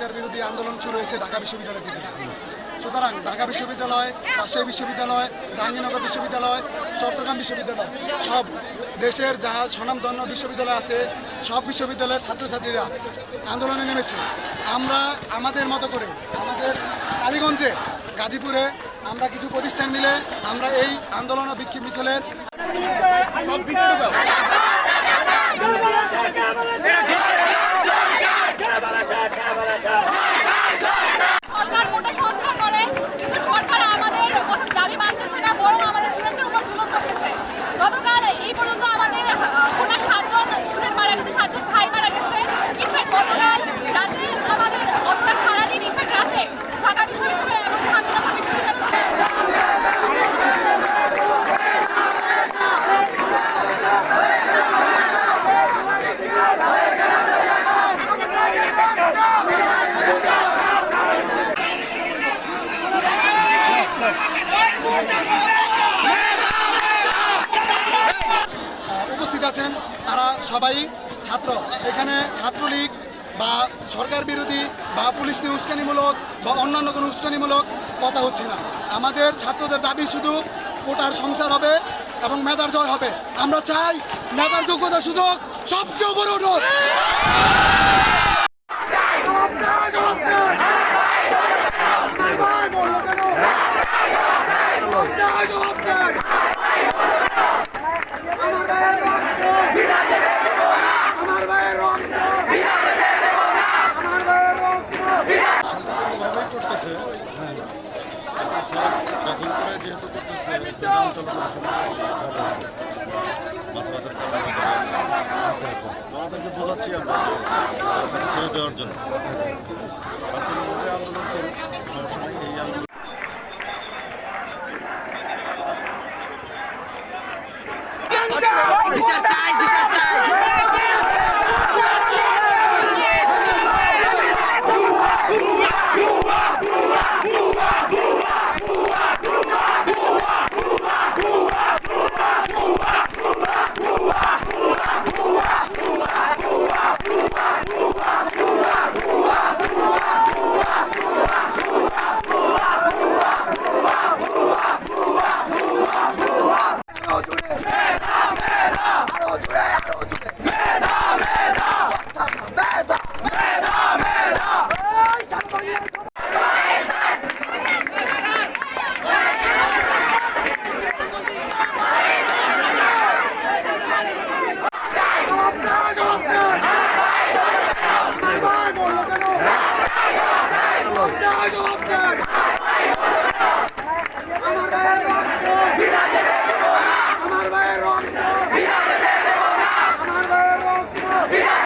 সংস্কার বিরোধী আন্দোলন শুরু হয়েছে ঢাকা বিশ্ববিদ্যালয় থেকে সুতরাং ঢাকা বিশ্ববিদ্যালয় রাজশাহী বিশ্ববিদ্যালয় জাহাঙ্গীরনগর বিশ্ববিদ্যালয় চট্টগ্রাম বিশ্ববিদ্যালয় সব দেশের যাহা স্বনামধন্য বিশ্ববিদ্যালয় আছে সব বিশ্ববিদ্যালয়ের ছাত্রছাত্রীরা আন্দোলনে নেমেছে আমরা আমাদের মতো করে আমাদের কালীগঞ্জে গাজীপুরে আমরা কিছু প্রতিষ্ঠান মিলে আমরা এই আন্দোলন ও বিক্ষোভ মিছিলের সরকার মোটা সংস্কার করে কিন্তু সরকার আমাদের কথা দাবি মানতেছে না বরং আমাদের স্টুডেন্টদের উপর জুলুম করতেছে গতকাল এই পর্যন্ত আমাদের ওনার সাতজন স্টুডেন্ট মারা গেছে সাতজন ভাই মারা গেছে ইনফ্যাক্ট গতকাল রাতে আমাদের গতকাল সারাদিন ইনফ্যাক্ট রাতে ঢাকা বিশ্ববিদ্যালয় এবং জাহাঙ্গীরনগর বিশ্ববিদ্যালয় উপস্থিত আছেন তারা সবাই ছাত্র। এখানে ছাত্রলীগ বা সরকার বিরোধী বা পুলিশ নিয়ে উস্কানিমূলক বা অন্যান্য কোনো উস্কানিমূলক কথা হচ্ছে না। আমাদের ছাত্রদের দাবি শুধু কোটার সংসার হবে এবং মেধার জয় হবে। আমরা চাই মেধার যোগ্যতা সুযোগ সবচেয়ে উপরে উঠুক ভাবেই করতেছে হ্যাঁ একটা সড়ক দখল করে যেহেতু করতেছে যান চলাচল মাথা ব্যথার কারণে আচ্ছা আচ্ছা। বোঝাচ্ছি আমরা ছেড়ে দেওয়ার জন্য।